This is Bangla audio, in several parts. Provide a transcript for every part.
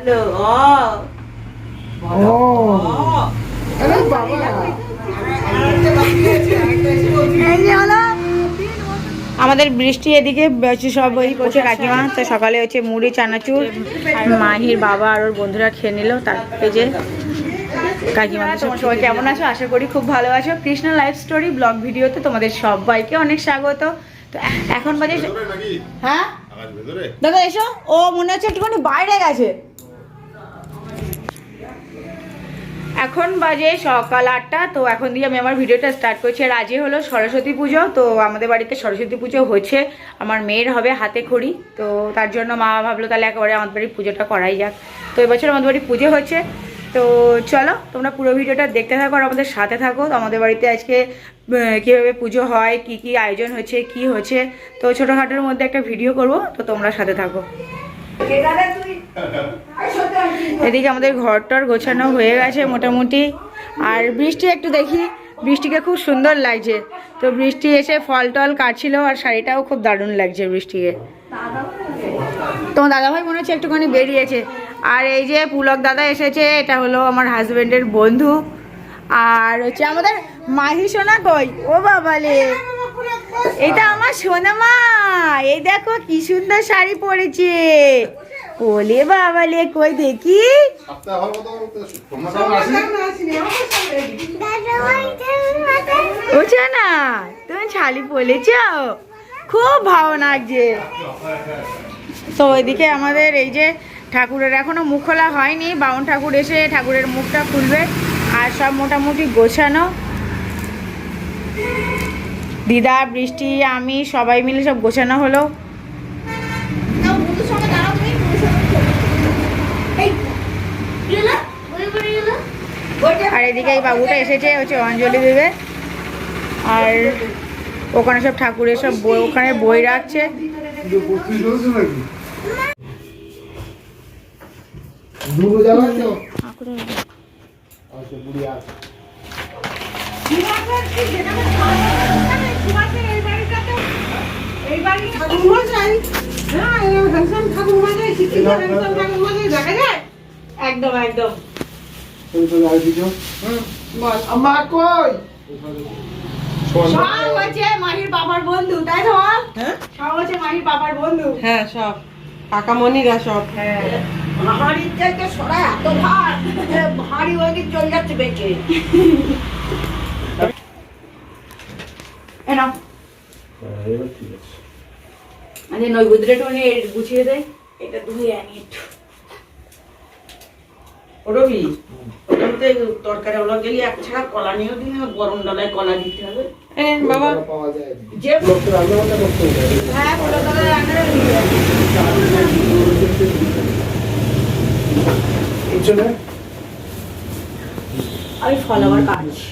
হ্যালো ও ও আরে বাবা আমাদের বৃষ্টি এদিকে সব ওই করছে কাকিমা তো সকালে হচ্ছে মুড়ি চানাচুর মাহির বাবা আর ওর বন্ধুরা খেয়ে নিল তারপরে যে কাকিমা সব সবাই কেমন আছো? আশা করি খুব ভালো আছো। কৃষ্ণ লাইফ স্টোরি ব্লগ ভিডিওতে তোমাদের সবাইকে অনেক স্বাগত। তো এখন বাজে হ্যাঁ? দাদা এসো। ও মনে হচ্ছে একটুখানি বাইরে গেছে। এখন বাজে সকাল আটটা, তো এখন দিয়ে আমি আমার ভিডিওটা স্টার্ট করছি। আর আজই হলো সরস্বতী পুজো, তো আমাদের বাড়িতে সরস্বতী পুজো হচ্ছে। আমার মেয়ের হবে হাতে খড়ি, তো তার জন্য মা ভাবলো তাহলে একেবারে আমাদের বাড়ি পুজোটা করাই যাক। তো এবছর আমাদের বাড়ি পুজো হচ্ছে। তো চলো, তোমরা পুরো ভিডিওটা দেখতে থাকো আর আমাদের সাথে থাকো। তো আমাদের বাড়িতে আজকে কীভাবে পুজো হয়, কি কি আয়োজন হচ্ছে, কি হচ্ছে, তো ছোটোখাটোর মধ্যে একটা ভিডিও করব, তো তোমরা সাথে থাকো। এদিকে আমাদের ঘরটার গোছানো হয়ে গেছে মোটামুটি। আর বৃষ্টি একটু দেখি, বৃষ্টিকে খুব সুন্দর লাগছে। তো বৃষ্টি এসে ফল টল কাটছিল আর শাড়িটাও খুব দারুণ লাগছে বৃষ্টিকে। তোমার দাদাভাই মনে হচ্ছে একটুখানি বেরিয়েছে। আর এই যে পুলক দাদা এসেছে, এটা হলো আমার হাজবেন্ডের বন্ধু। আর হচ্ছে আমাদের মাহি সোনা কই? ও বাবালে। এটা আমার সোনা মা এই দেখো কি সুন্দর শাড়ি পরেছে। ওলে বাবালে কই দেখি? বুঝছ না তুমি শাড়ি পরেছ? খুব ভালো লাগছে। তো ওইদিকে আমাদের এই যে ঠাকুরের এখনও মুখ খোলা হয়নি, বাউন ঠাকুর এসে ঠাকুরের মুখটা খুলবে আর সব মোটামুটি গোছানো। দিদা বৃষ্টি আমি সবাই মিলে সব গোছানো হলো। আর এদিকে এই বাবুটা এসেছে হচ্ছে অঞ্জলি দেবে। আর ওখানে সব ঠাকুরের সব বই ওখানে বই রাখছে। দুটো আছে একদম একদম। মা কই? সব হচ্ছে মাহির বাবার বন্ধু তাই তো? বল? সব হচ্ছে মাহির বাবার বন্ধু। হ্যাঁ সব। কাকামণিরা সব। ভারীর থেকে সরা এত ভার ভারী হয়ে চলে যাচ্ছে বেঁচে এ নাও আরে নৈবেদ্যটা একটু মানে গুছিয়ে দেয় এটা ধুয়ে আনি একটু রবি ওটাতে তরকারি ওলা গেলে এক ছাড়া কলা নিয়েও দিন গরম ডালায় কলা দিতে হবে এনেন বাবা যে লোকটা রান্না বান্না করতে হবে হ্যাঁ আমি ফল আমার কাটছি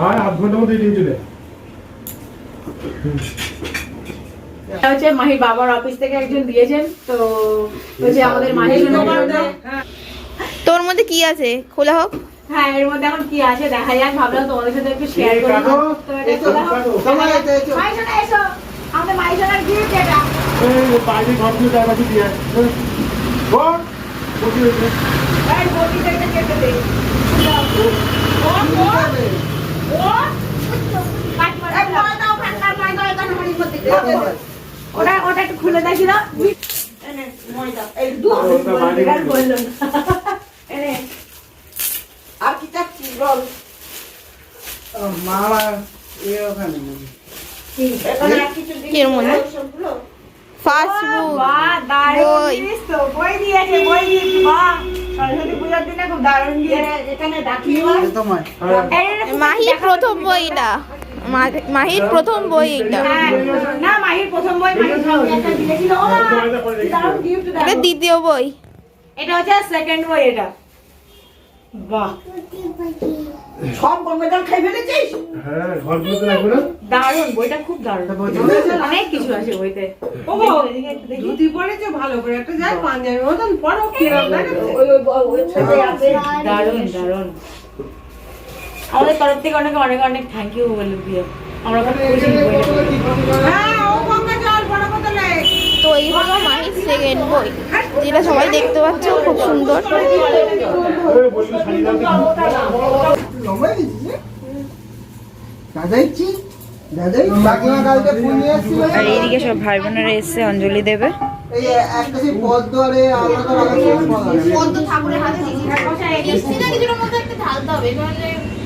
আর আধ ঘণ্টার মধ্যে দিয়ে চলে এটা হচ্ছে মাহির বাবার অফিস থেকে একজন দিয়েছেন তো হচ্ছে আমাদের মাহির তোর মধ্যে কি আছে? খোলা হোক। হ্যাঁ এর মধ্যে এখন কি আছে? দেখা যাক ভাবলাম তোমাদের সাথে একটু শেয়ার করি। তো এটা খোলা হোক। এসো। আমাদের মাহির সোনার গিফট এটা বাইরে ঘর দিয়ে যাওয়া বাকি দিয়ে বল। এই বটিটা কেটে দে। ও ও ও ওটা ওটা একটু খুলে দেখি দাও এই দু ওটা বাইরে আর বলল না। এনে আর কি চাচ্ছিস বল মা ওখানে এখানে আর কিছু কি এর মধ্যে? সবগুলো ফাস্ট বাহ, ফুড বাহ, দারুণ বই। জিনিস তো। বই দিয়েছে, বই দিয়েছে, বাহ। সরস্বতী পূজার দিনে দারুণ দিয়েছে। এ- এখানে ডাকি তোমার এই রে, মাহির দেখাও প্রথম তুমি। মাহির প্রথম বই এটা হ্যাঁ, না মাহির প্রথম বই মাহির প্রথম একটা দিয়েছিল। ও মা, এটা দ্বিতীয় বই। এটা হচ্ছে সেকেন্ড বই এটা। বাহ। সব গঙ্গা জল খাই ফেলেছিস? হ্যাঁ ঘর গুলোতে রাখবে না? দারুণ বইটা খুব দারুণ। বই অনেক কিছু আছে বইতে। দেখি। ধুতি পরেছে ভালো করে একটা যাই পাঞ্জাবি মতন পরো কিরম দারুণ দারুণ। আমাদের তরফ থেকে অনেক অনেক অনেক থ্যাংক ইউ বলে আমরা তো এই হলো মাহির সেকেন্ড বই যেটা সবাই দেখতে পাচ্ছ খুব সুন্দর। আর এইদিকে সব ভাই বোনেরা এসছে অঞ্জলি দেবে। পদ্ম ঠাকুরের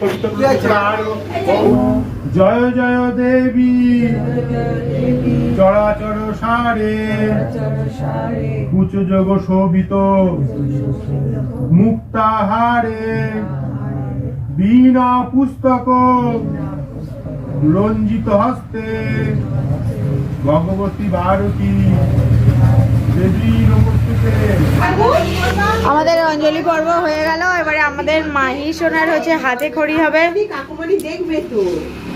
পবিত্রায় জয় জয় দেবী চরাচর সারে উঁচু যোগ শোভিত। মুক্তাহারে। বীণা পুস্তক। রঞ্জিত হস্তে। ভগবতী ভারতী। দেবী নমস্তুতে আমাদের অঞ্জলি পর্ব হয়ে গেল। এবারে আমাদের মাহি সোনার হচ্ছে হাতে খড়ি হবে। কাকুমণি দেখবে তো।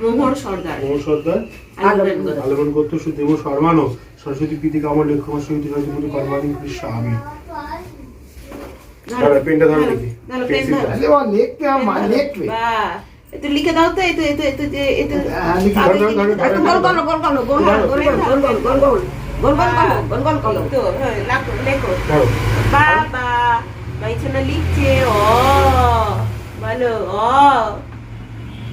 মোহর সর্দার। মোহন সর্দার। আলমন করতো সুদেব শর্মানো সরস্বতী প্রীতি কামর লেখক সহিত হয়তো কর্মাধীন কৃষ্ণ আমি পেনটা ধরো দেখি। ধরো, পেন পেন্সিল ধরো। লিখতে আমার লিখবে বাহ লিখে দাও তো এই তো এই তো এই তো যে এই তো হ্যাঁ, গোল গোল গোল গোল গোল গোল গোল গোল গোল গোল গোল গোল তো হ্যাঁ লেখো বাবা লিখছে ও বলো ও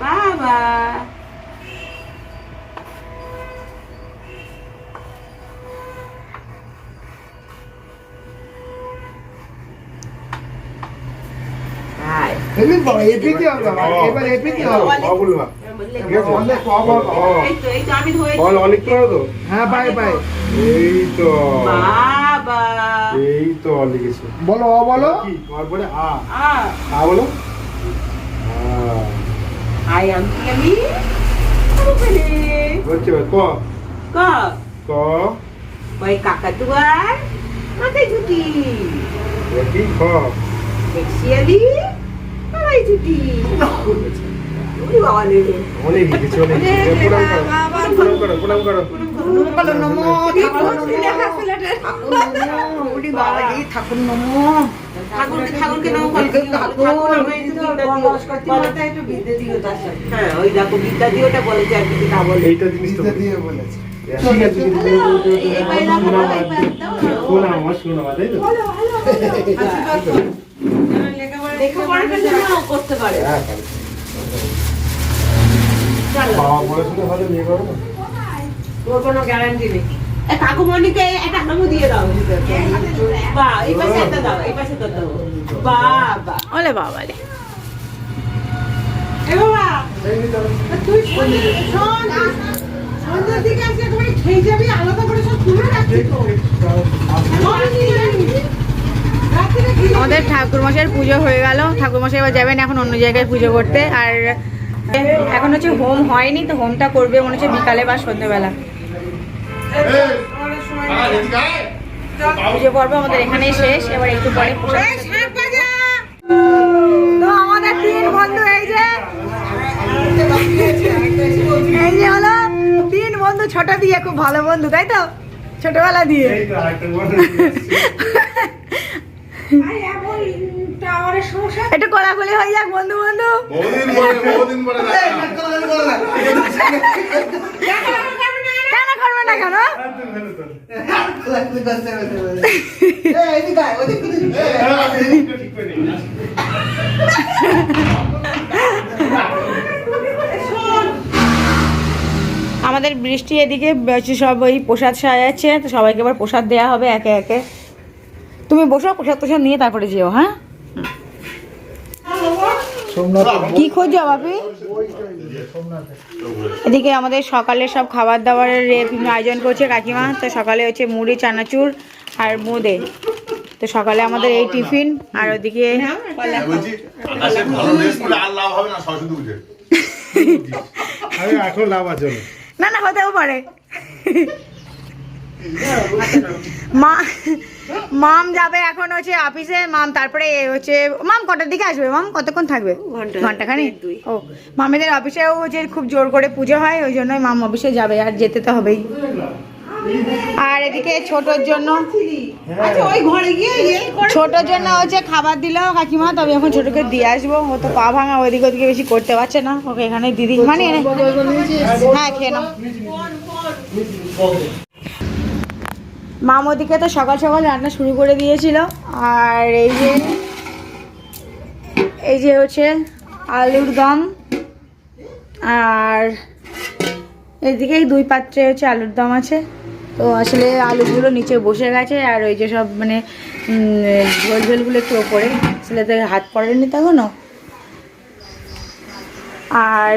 বাবা এমনি এপিকে এবার এপিকে অনেক তো হ্যাঁ বাই বাই। এই তো। এই তো অ লিখেছে। বলো অ বলো। কি? তোমার পরে আ। আ। আ বলো। আই আম আমি বলে হচ্ছে ক? ক। ক। ওই কাকাতুয়ার মাথায় ছুটি এবার কি খ? শিয়ালি মাথায় ছুটি ঠাকুর নমো এইটা জিনিস তো বলেছে ঠিক আছে শোনা আমার শোনা তাই তো লেখাপড়াটা করতে পারে বাবা বলেছিল হয়তো বিয়ে করো তোর কোনো গ্যারান্টি নেই। কাকুমণিকে একটা হামু দিয়ে দাও বা এই পাশে একটা দাও এই পাশে একটা দাও। বা বা। ওলে বাবালে এ বাবা তুই শোন সন্ধ্যার দিকে আজকে তুমি খেয়ে যাবি আলাদা করে সব তুলে রাখছি তো। রাত্রে খেয়ে আমাদের পুজো হয়ে গেল। ঠাকুরমশাই এবার যাবেন এখন অন্য জায়গায় পুজো করতে। আর এখন হচ্ছে হোম হয়নি তো হোমটা করবে মনে হচ্ছে বিকালে বা সন্ধ্যেবেলা। পুজো পর্ব আমাদের এখানেই শেষ এবার একটু পরে প্রসাদ তো আমাদের তিন বন্ধু এই যে এই যে হলো তিন বন্ধু ছোট দিয়ে খুব ভালো বন্ধু তাই তো? ছোটবেলা দিয়ে। বন্ধু একটু কোলাকুলি হয়ে যাক বন্ধু বন্ধু। বহুদিন পরে বহুদিন পরে কেন করবে না কেন। আমাদের বৃষ্টি এদিকে সব ওই প্রসাদ সাজাচ্ছে তো সবাইকে এবার প্রসাদ দেওয়া হবে একে একে। তুমি বসো প্রসাদ প্রসাদ নিয়ে তারপরে যেও হ্যাঁ? কি খোঁজো বাপি? এদিকে আমাদের সকালে সব খাবার দাবারের রে- আয়োজন করছে কাকিমা। তো সকালে হচ্ছে মুড়ি চানাচুর আর বোঁদে তো সকালে আমাদের এই টিফিন আর ওদিকে না। না না হতেও পারে। মা মাম যাবে এখন হচ্ছে অফিসে মাম তারপরে হচ্ছে মাম কটার দিকে আসবে? মাম কতক্ষণ থাকবে? ঘণ্টা খানি ও মামিদের অফিসেও হচ্ছে খুব জোর করে পুজো হয় ওই জন্যই মাম অফিসে যাবে আর যেতে তো হবেই। আর এদিকে ছোটর জন্য আচ্ছা ওই ঘরে গিয়ে ইয়ে ছোটর জন্য হচ্ছে খাবার দিল কাকিমা তবে এখন ছোটকে দিয়ে আসব। ও তো পা ভাঙা ওইদিকে ওদিকে বেশি করতে পারছে না। ওকে এখানে দিদি মানে হ্যাঁ খেয়ে নাও। মাম ওদিকে তো সকাল সকাল রান্না শুরু করে দিয়েছিল। আর এই যে এই যে হচ্ছে আলুর দম, আর এদিকে দুই পাত্রে হচ্ছে আলুর দম আছে। তো আসলে আলুগুলো নিচে বসে গেছে, আর ওই যে সব মানে ঝোল ঝোলগুলো একটু ওপরে। তো হাত পড়েনি তখনও। আর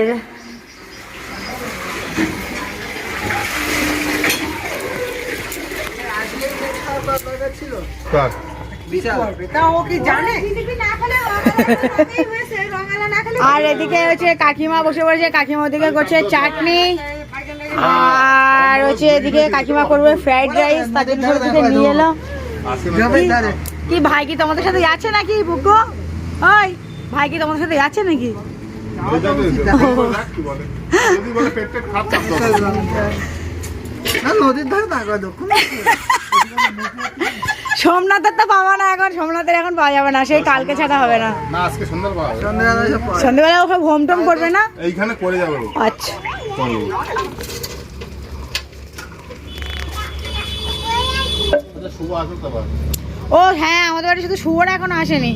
কাক তা ও কি জানে? আর এদিকে হচ্ছে কাকিমা বসে পড়েছে কাকিমা ওদিকে করছে চাটনি আর হচ্ছে এদিকে কাকিমা করবে ফ্রাইড রাইস তার জন্য নিয়ে এলো। কি- কি ভাই কি তোমাদের সাথে যাচ্ছে নাকি বুকো? ওই ভাই কি তোমাদের সাথে যাচ্ছে নাকি? কি বলে? যদি বলে পেট পেট খারাপ থাকতো না নদীর ধারে থাকো সোমনাথের তো পাওয়া না এখন সোমনাথের এখন পাওয়া যাবে না সেই কালকে ছাড়া হবে না। না আজকে সন্ধ্যাবেলা পাওয়া ওকে হোম টোম করবে না? এইখানে করে যাবে ও। আচ্ছা। আচ্ছা। ও হ্যাঁ আমাদের বাড়ি শুধু শুয়োর এখনও আসেনি।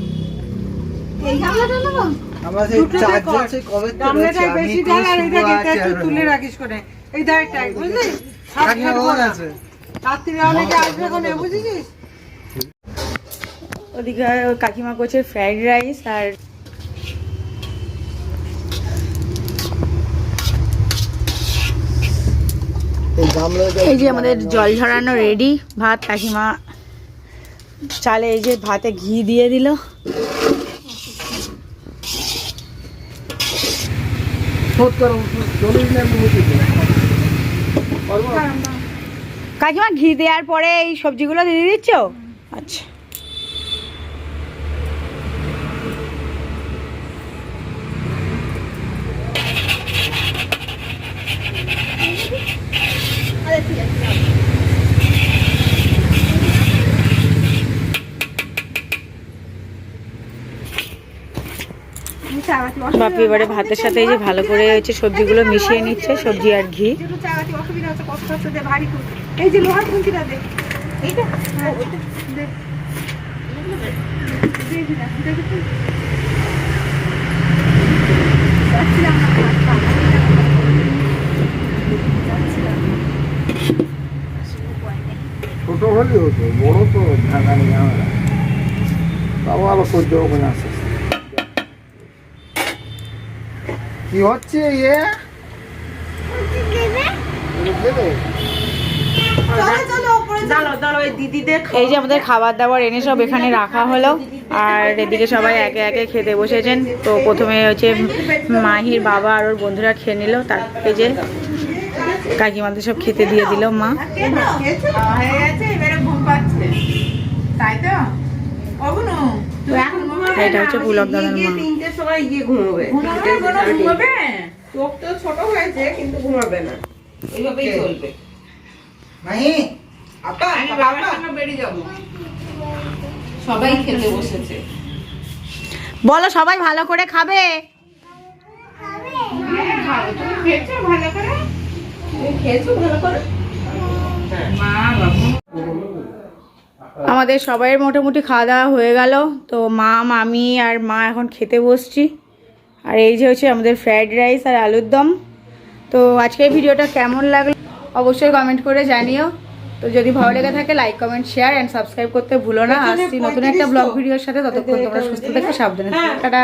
তুলে রাখিস করে। এই ধারটাই বুঝলি ওদিকে কাকিমা করছে ফ্রাইড রাইস আর এই যে আমাদের জল ঝরানো রেডি ভাত কাকিমা চালে এই যে ভাতে ঘি দিয়ে দিল। করো, চল্লিশ মিনিট মুখে দিও। কাকিমা ঘি দেওয়ার পরে এই সবজিগুলো দিয়ে দিচ্ছ? আচ্ছা। বাপি এবারে ভাতের সাথে এই যে ভালো করে হচ্ছে সবজিগুলো মিশিয়ে নিচ্ছে সবজি আর ঘি। এই যে লোহার খুঁটিটা দে। এইটা? হ্যাঁ, ওইটা? দে। যাচ্ছিলাম। হলে হতো বড় তো ঢাকা নিয়ে আমরা। তাও আবার সহ্য হবে না আস্তে আস্তে। কি হচ্ছে ইয়ে দেবে এই যে আমাদের খাবার দাবার এনে সব এখানে রাখা হলো আর এদিকে সবাই একে একে খেতে বসেছেন তো প্রথমে হচ্ছে মাহির বাবা আর ওর বন্ধুরা খেয়ে নিল তারপরে যে কাকিমাদের সব খেতে দিয়ে দিল মা এটা হচ্ছে পুলক দাদার মা ছোট হয়েছে কিন্তু ঘুমাবে না এইভাবেই চলবে মাহি সবাই খেতে বসেছে। বলো সবাই ভালো করে খাবে? ভালো। করে? আমাদের সবাইয়ের মোটামুটি খাওয়া দাওয়া হয়ে গেল। তো মা মামি আর মা এখন খেতে বসছি। আর এই যে হচ্ছে আমাদের ফ্রাইড রাইস আর আলুর দম। তো আজকের ভিডিওটা কেমন লাগল? অবশ্যই কমেন্ট করে জানিও। তো যদি ভালো লেগে থাকে like comment share and subscribe করতে ভুলো না। আসছি নতুন একটা ব্লগ ভিডিওর সাথে। ততক্ষণ তোমরা সুস্থ থাকো সাবধানে থেকো। টাটা।